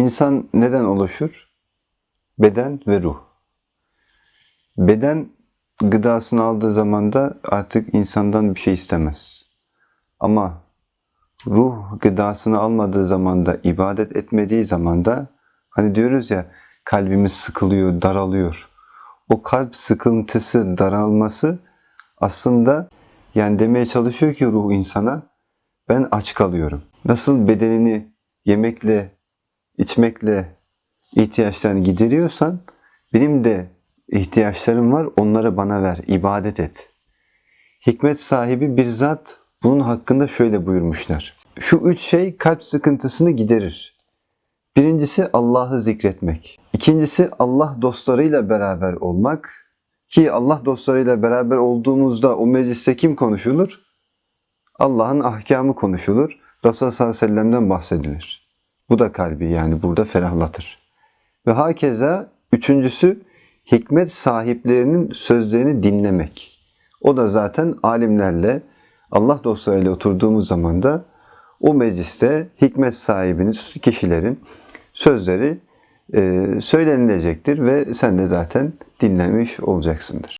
İnsan neden oluşur? Beden ve ruh. Beden gıdasını aldığı zaman da artık insandan bir şey istemez. Ama ruh gıdasını almadığı zaman da, ibadet etmediği zaman da hani diyoruz ya kalbimiz sıkılıyor, daralıyor. O kalp sıkıntısı, daralması aslında yani demeye çalışıyor ki ruh insana ben aç kalıyorum. Nasıl bedenini yemekle, içmekle ihtiyaçlarını gideriyorsan benim de ihtiyaçlarım var onları bana ver, ibadet et. Hikmet sahibi bir zat bunun hakkında şöyle buyurmuşlar. Şu üç şey kalp sıkıntısını giderir. Birincisi Allah'ı zikretmek. İkincisi Allah dostlarıyla beraber olmak. Ki Allah dostlarıyla beraber olduğumuzda o mecliste kim konuşulur? Allah'ın ahkamı konuşulur. Resulullah sallallahu aleyhi ve sellem'den bahsedilir. Bu da kalbi yani burada ferahlatır. Ve hakeza üçüncüsü hikmet sahiplerinin sözlerini dinlemek. O da zaten alimlerle, Allah dostlarıyla oturduğumuz zaman da o mecliste hikmet sahibinin, kişilerin sözleri e, söylenilecektir ve sen de zaten dinlemiş olacaksındır.